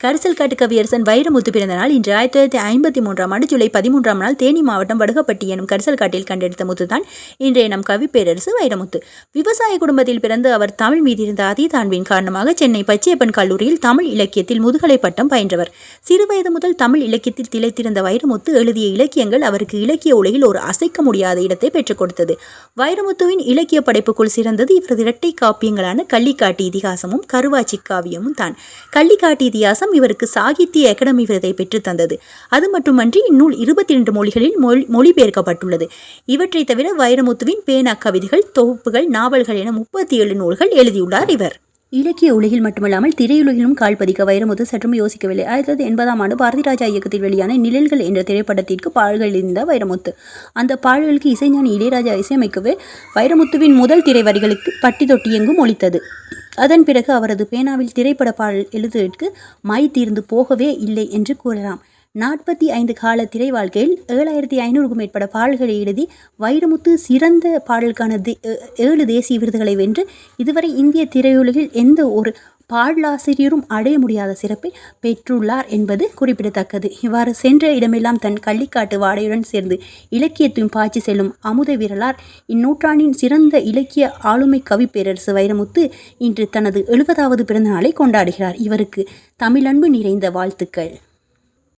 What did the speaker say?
கரிசல் காட்டு கவியரசன் வைரமுத்து பிறந்த நாள் இன்று ஆயிரத்தி தொள்ளாயிரத்தி ஐம்பத்தி மூன்றாம் ஆண்டு ஜூலை பதிமூன்றாம் நாள் தேனி மாவட்டம் வடுகப்பட்டி எனும் கரிசல் காட்டில் கண்டெடுத்த முத்துதான் இன்றைய நம் கவி பேரரசு வைரமுத்து. விவசாய குடும்பத்தில் பிறந்து அவர் தமிழ் மீதி இருந்த அதீதான்பின் காரணமாக சென்னை பச்சையப்பன் கல்லூரியில் தமிழ் இலக்கியத்தில் முதுகலை பட்டம் பயின்றவர். சிறுவயது முதல் தமிழ் இலக்கியத்தில் திளைத்திருந்த வைரமுத்து எழுதிய இலக்கியங்கள் அவருக்கு இலக்கிய உலகில் ஒரு அசைக்க முடியாத இடத்தை பெற்றுக் கொடுத்தது. வைரமுத்துவின் இலக்கிய படைப்புக்குள் சிறந்தது இவரது இரட்டை காப்பியங்களான கள்ளிக்காட்டு இதிகாசமும் கருவாச்சி காவியமும் தான். கள்ளிக்காட்டு இதிகாசம் இவருக்கு சாகித்ய அகாடமி விருதை பெற்றுத் தந்தது. அது மட்டுமன்றி இந்நூல் இருபத்தி இரண்டு மொழிகளில் மொழி மொழிபெயர்க்கப்பட்டுள்ளது. இவற்றை தவிர வைரமுத்துவின் பேனா கவிதைகள் தொகுப்புகள் நாவல்கள் என முப்பத்தி ஏழு நூல்கள் எழுதியுள்ளார் இவர். இலக்கிய உலகில் மட்டுமல்லாமல் திரையுலகிலும் கால் பதிக்க வைரமுத்து சற்றும் யோசிக்கவில்லை. ஆயிரத்தி தொள்ளாயிரத்தி எண்பதாம் ஆண்டு பாரதி ராஜா இயக்கத்தில் வெளியான நிழல்கள் என்ற திரைப்படத்திற்கு பாடல்கள் இருந்த வைரமுத்து. அந்த பாடல்களுக்கு இசைஞானி இளையராஜா இசையமைக்கவே வைரமுத்துவின் முதல் திரை வரிகளுக்கு பட்டி தொட்டி எங்கும் ஒழித்தது அதன் பிறகு அவரது பேனாவில் திரைப்பட பாடல் எழுதுவதற்கு மை தீர்ந்து போகவே இல்லை என்று கூறலாம். நாற்பத்தி ஐந்து கால திரை வாழ்க்கையில் ஏழாயிரத்தி ஐநூறுக்கும் மேற்பட்ட பாடல்களை எழுதி வைரமுத்து சிறந்த பாடலுக்கான தே ஏழு தேசிய விருதுகளை வென்று இதுவரை இந்திய திரையுலகில் எந்த ஒரு பாடலாசிரியரும் அடைய முடியாத சிறப்பை பெற்றுள்ளார் என்பது குறிப்பிடத்தக்கது. இவ்வாறு சென்ற இடமெல்லாம் தன் கள்ளிக்காட்டு வாடையுடன் சேர்ந்து இலக்கியத்தையும் பாய்ச்சி செல்லும் அமுத வீரலார் இந்நூற்றாண்டின் சிறந்த இலக்கிய ஆளுமை கவி பேரரசு வைரமுத்து இன்று தனது எழுபதாவது பிறந்தநாளை கொண்டாடுகிறார். இவருக்கு தமிழன்பு நிறைந்த வாழ்த்துக்கள்.